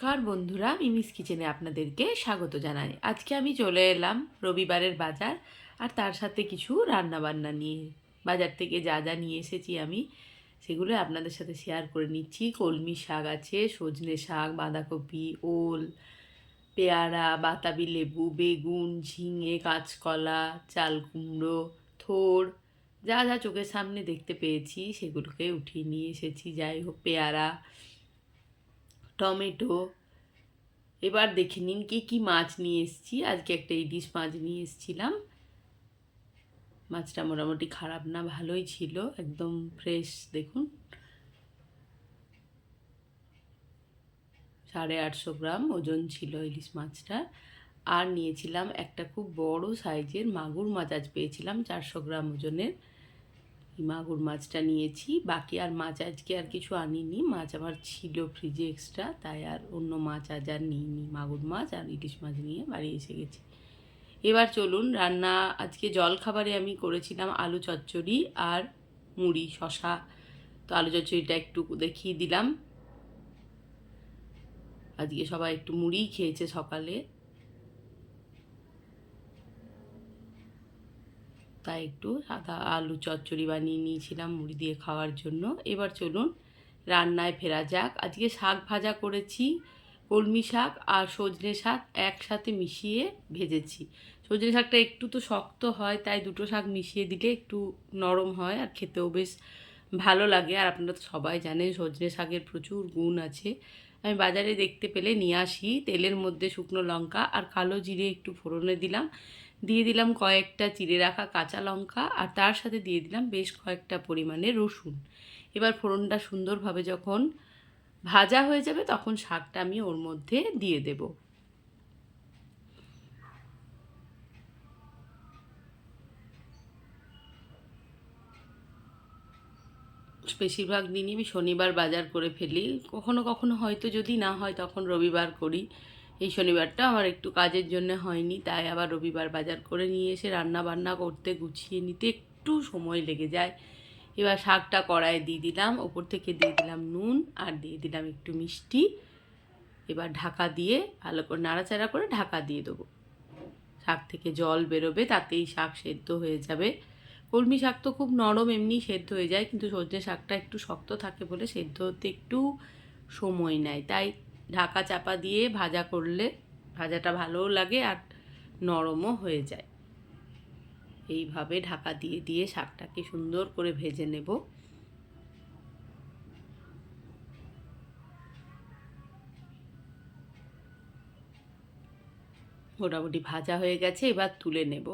নমস্কার বন্ধুরা, মিমিস কিচেনে আপনাদেরকে স্বাগত জানাই। আজকে আমি চলে এলাম রবিবারের বাজার আর তার সাথে কিছু রান্না বান্না নিয়ে। বাজার থেকে যা যা নিয়ে এসেছি আমি, সেগুলো আপনাদের সাথে শেয়ার করে নিচ্ছি। কলমি শাক আছে, সজনে শাক, বাঁধাকপি, ওল, পেয়ারা, বাতাবি লেবু, বেগুন, ঝিঙে, কাঁচকলা, চাল কুমড়ো, থোড়, যা যা চোখের সামনে দেখতে পেয়েছি, সেগুলোকে উঠিয়ে নিয়ে এসেছি। যাই হোক, পেয়ারা টমেটো। এবার দেখে নিন কি কি মাছ নিয়ে এসেছি। আজকে একটা ইলিশ মাছ নিয়ে এসেছিলাম। মাছটা মোটামুটি খারাপ না, ভালোই ছিল, একদম ফ্রেশ দেখুন। সাড়ে আটশো গ্রাম ওজন ছিল ইলিশ মাছটা। আর নিয়েছিলাম একটা খুব বড় সাইজের মাগুর মাছ, আজ পেয়েছিলাম চারশো গ্রাম ওজনের। মাগুর মাছটা নিয়েছি। বাকি আর মাছ আজকে আর কিছু আনিনি। মাছ আমার ছিল ফ্রিজে এক্সট্রা তাই আর অন্য মাছ আজ আর নিইনি। মাগুর মাছ আর ইলিশ মাছ নিয়ে বাড়ি এসে গেছি। এবার চলুন, রান্না আজকে জল খাবারে আমি করেছিলাম আলু চচ্চড়ি আর মুড়ি শশা তো আলু চচ্চড়িটা একটু দেখিয়ে দিলাম। আজকে সবাই একটু মুড়িই খেয়েছে সকালে। তাই একটু সাদা আলু চচ্চড়ি বানিয়ে নিয়েছিলাম মুড়ি দিয়ে খাওয়ার জন্য। এবার চলুন রান্নায় ফেরা যাক। আজকে শাক ভাজা করেছি, কলমি শাক আর সজনে শাক একসাথে মিশিয়ে ভেজেছি। সজনে শাকটা একটু তো শক্ত হয়, তাই দুটো শাক মিশিয়ে দিলে একটু নরম হয় আর খেতেও বেশ ভালো লাগে। আর আপনারা তো সবাই জানেন সজনে শাকের প্রচুর গুণ আছে। আমি বাজারে দেখতে পেলে নিয়ে আসি। তেলের মধ্যে শুকনো লঙ্কা আর কালো জিরে একটু ফোড়নে দিলাম। দিয়ে দিলাম কয়েকটা চিড়ে রাখা কাঁচা লঙ্কা আর তার সাথে দিয়ে দিলাম বেশ কয়েকটা পরিমাণে রসুন। এবার ফোড়নটা সুন্দরভাবে যখন ভাজা হয়ে যাবে তখন শাকটা আমি ওর মধ্যে দিয়ে দেব। বেশিরভাগ দিনই আমি শনিবার বাজার করে ফেলি। কখনো কখনো হয়তো যদি না হয় তখন রবিবার করি। এই শনিবারটা আমার একটু কাজের জন্য হয়নি, তাই আবার রবিবার বাজার করে নিয়ে এসে রান্না বান্না করতে, গুছিয়ে নিতে একটু সময় লেগে যায়। এবার শাকটা কড়াইয়ে দিয়ে দিলাম, ওপর থেকে দিয়ে দিলাম নুন আর দিয়ে দিলাম একটু মিষ্টি। এবার ঢাকা দিয়ে ভালো করে নাড়াচাড়া করে ঢাকা দিয়ে দেবো। শাক থেকে জল বেরোবে, তাতেই শাক সেদ্ধ হয়ে যাবে। কলমি শাক তো খুব নরম, এমনি সেদ্ধ হয়ে যায়, কিন্তু সজনে শাকটা একটু শক্ত থাকে বলে সেদ্ধ হতে একটু সময় নেয়, তাই ঢাকা চাপা দিয়ে ভাজা করলে ভাজাটা ভালোও লাগে আর নরমও হয়ে যায়। এইভাবে ঢাকা দিয়ে দিয়ে শাকটাকে সুন্দর করে ভেজে নেব। মোটামুটি ভাজা হয়ে গেছে, এবার তুলে নেব।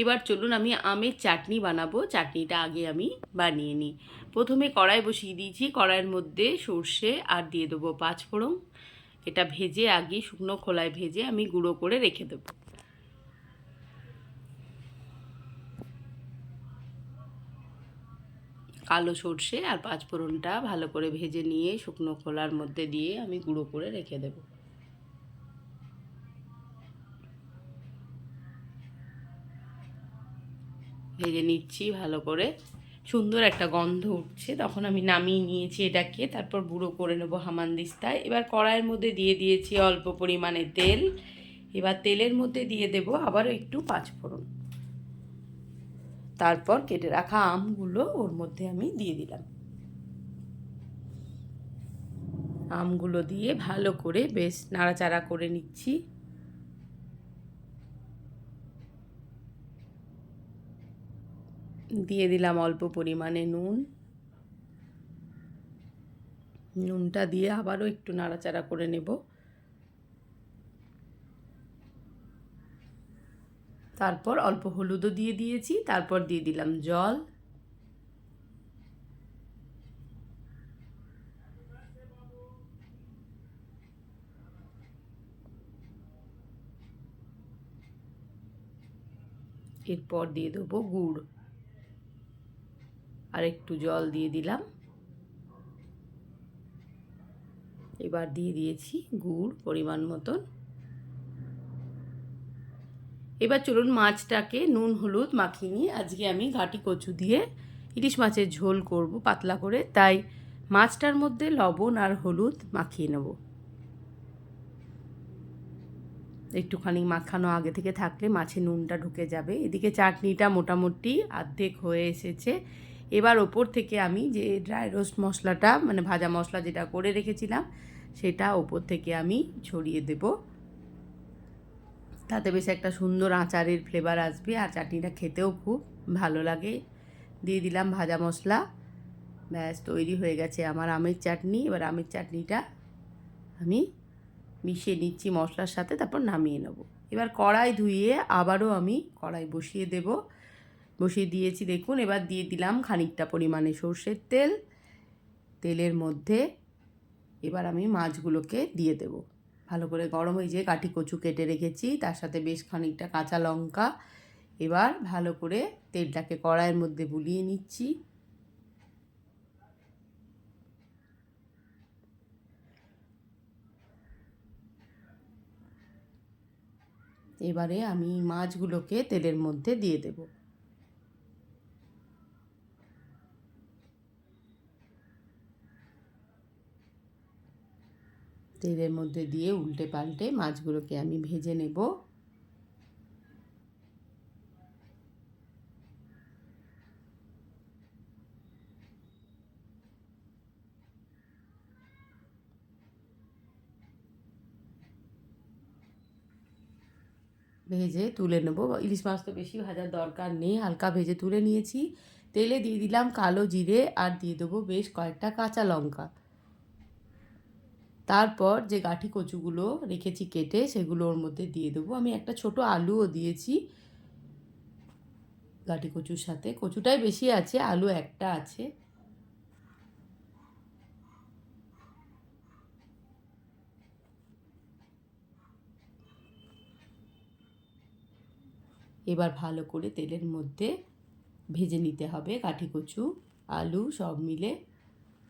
এবার চলুন আমি আমের চাটনি বানাবো। চাটনিটা আগে আমি বানিয়ে নিই। প্রথমে কড়াই বসিয়ে দিয়েছি। কড়াইয়ের মধ্যে সর্ষে আর দিয়ে দেবো পাঁচফোড়ন এটা ভেজে আগে শুকনো খোলায় ভেজে আমি গুঁড়ো করে রেখে দেবো। কালো সর্ষে আর পাঁচফোড়নটা ভালো করে ভেজে নিয়ে শুকনো খোলার মধ্যে দিয়ে আমি গুঁড়ো করে রেখে দেবো। ভেজে নিচ্ছি ভালো করে। সুন্দর একটা গন্ধ উঠছে। তখন আমি নামিয়ে নিয়েছি এটাকে। তারপর গুঁড়ো করে নেব হামানদিস্তায় এবার কড়াইয়ের মধ্যে দিয়ে দিয়েছি অল্প পরিমাণে তেল। এবার তেলের মধ্যে দিয়ে দেবো আবারও একটু পাঁচফোড়ন। তারপর কেটে রাখা আমগুলো ওর মধ্যে আমি দিয়ে দিলাম। আমগুলো দিয়ে ভালো করে বেশ নাড়াচাড়া করে নিচ্ছি। দিয়ে দিলাম অল্প পরিমাণে নুন। নুনটা দিয়ে আবারও একটু নাড়াচাড়া করে নেব। তারপর অল্প হলুদও দিয়ে দিয়েছি, তারপর দিয়ে দিলাম জল। এরপর দিয়ে দেবো গুড়। আর একটু জল দিয়ে দিলাম। এবার দিয়ে দিয়েছি গুড় পরিমাণ মতন। এবার চলুন মাছটাকে নুন, হলুদ মাখিয়ে নিয়ে আজকে আমি ঘাটি কচু দিয়ে ইলিশ মাছের ঝোল করব পাতলা করে। তাই মাছটার মধ্যে লবণ আর হলুদ মাখিয়ে নেব। একটুখানি মাখানো আগে থেকে থাকলে মাছে নুনটা ঢুকে যাবে। এদিকে চাটনিটা মোটামুটি অর্ধেক হয়ে এসেছে। এবার ওপর থেকে আমি যে ড্রাই রোস্ট মশলাটা মানে ভাজা মশলা যেটা করে রেখেছিলাম, সেটা ওপর থেকে আমি ছড়িয়ে দেব। তাতে বেশ একটা সুন্দর আচারের ফ্লেভার আসবে আর চাটনিটা খেতেও খুব ভালো লাগে। দিয়ে দিলাম ভাজা মশলা। ব্যাস, তৈরি হয়ে গেছে আমার আমের চাটনি। এবার আমের চাটনিটা আমি মিশিয়ে নিচ্ছি মশলার সাথে, তারপর নামিয়ে নেব। এবার কড়াই ধুয়ে আবারও আমি কড়াই বসিয়ে দেব। বসিয়ে দিয়েছি, দেখুন। এবার দিয়ে দিলাম খানিকটা পরিমাণে সর্ষের তেল। তেলের মধ্যে এবার আমি মাছগুলোকে দিয়ে দেব। ভালো করে গরম হয়ে যে কাঠি কচু কেটে রেখেছি, তার সাথে বেশ খানিকটা কাঁচা লঙ্কা। এবার ভালো করে তেলটাকে কড়াইয়ের মধ্যে বুলিয়ে নিচ্ছি। এবারে আমি মাছগুলোকে তেলের মধ্যে দিয়ে দেব। তেলের মধ্যে দিয়ে উল্টে পাল্টে মাছগুলোকে আমি ভেজে নেব। ভেজে তুলে নেব। ইলিশ মাছ তো বেশি ভাজার দরকার নেই, হালকা ভেজে তুলে নিয়েছি। তেলে দিয়ে দিলাম কালো জিরে আর দিয়ে দেবো বেশ কয়েকটা কাঁচা লঙ্কা। তারপর যে গাঠি কচুগুলো রেখেছি কেটে সেগুলো ওর মধ্যে দিয়ে দেবো। আমি একটা ছোট আলুও দিয়েছি। গাঠি কচুর সাথে। কচুটাই বেশি আছে, আলু একটা আছে। এবার ভালো করে তেলের মধ্যে ভেজে নিতে হবে কাঠি কচু, আলু সব মিলে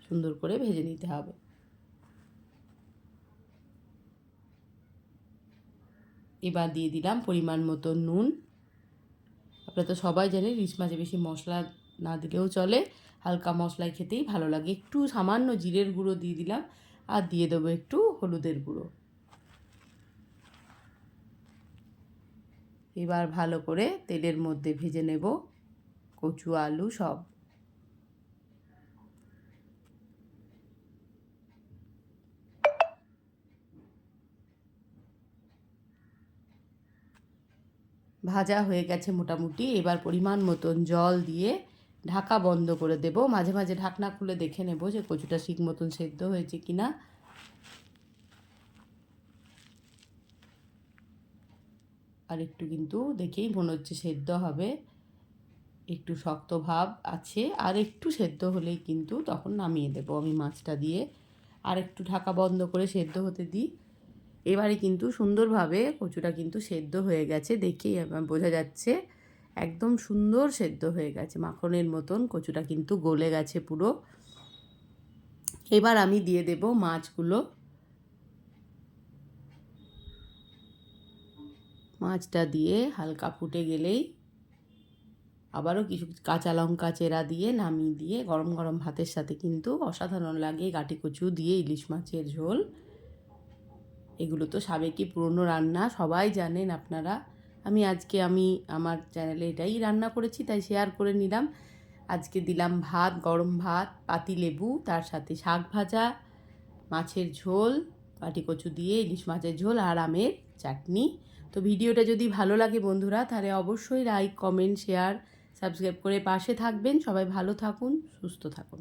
সুন্দর করে ভেজে নিতে হবে। এবার দিয়ে দিলাম পরিমাণ মতো নুন। আপনারা তো সবাই জানেন ইলিশ মাছে বেশি মশলা না দিলেও চলে। হালকা মশলায় খেতেই ভালো লাগে। একটু সামান্য জিরের গুঁড়ো দিয়ে দিলাম আর দিয়ে দেবো একটু হলুদের গুঁড়ো। এবার ভালো করে তেলের মধ্যে ভেজে নেব কচু, আলু সব। ভাজা হয়ে গেছে মোটামুটি। এবার পরিমাণ মতন জল দিয়ে ঢাকা বন্ধ করে দেব। মাঝে মাঝে ঢাকনা খুলে দেখে নেব যে কচুটা ঠিক মতন সেদ্ধ হয়েছে কি না আর একটু কিন্তু দেখেই মনে হচ্ছে সেদ্ধ হবে। একটু শক্ত ভাব আছে। আর একটু সেদ্ধ হলেই কিন্তু তখন নামিয়ে দেবো আমি মাছটা দিয়ে। আর একটু ঢাকা বন্ধ করে সেদ্ধ হতে দিই। এবারে কিন্তু সুন্দরভাবে কচুটা কিন্তু সেদ্ধ হয়ে গেছে দেখেই বোঝা যাচ্ছে। একদম সুন্দর সেদ্ধ হয়ে গেছে। মাখনের মতন কচুটা কিন্তু গলে গেছে পুরো। এবার আমি দিয়ে দেব মাছগুলো। মাছটা দিয়ে হালকা ফুটে গেলেই আবারও কিছু কাঁচা লঙ্কা চেরা দিয়ে নামিয়ে দিয়ে গরম গরম ভাতের সাথে কিন্তু অসাধারণ লাগে গাটি কচু দিয়ে ইলিশ মাছের ঝোল। এগুলো তো সাবেকি পুরনো রান্না, সবাই জানেন আপনারা। আমি আজকে, আমি আমার চ্যানেলে এটাই রান্না করেছি, তাই শেয়ার করে নিলাম। আজকে দিলাম ভাত, গরম ভাত, পাতি লেবু, তার সাথে শাক ভাজা, মাছের ঝোল কাটি কচু দিয়ে ইলিশ মাছের ঝোল আর আমের চাটনি। তো ভিডিওটা যদি ভালো লাগে বন্ধুরা, তাহলে অবশ্যই লাইক কমেন্ট শেয়ার সাবস্ক্রাইব করে পাশে থাকবেন। সবাই ভালো থাকুন, সুস্থ থাকুন।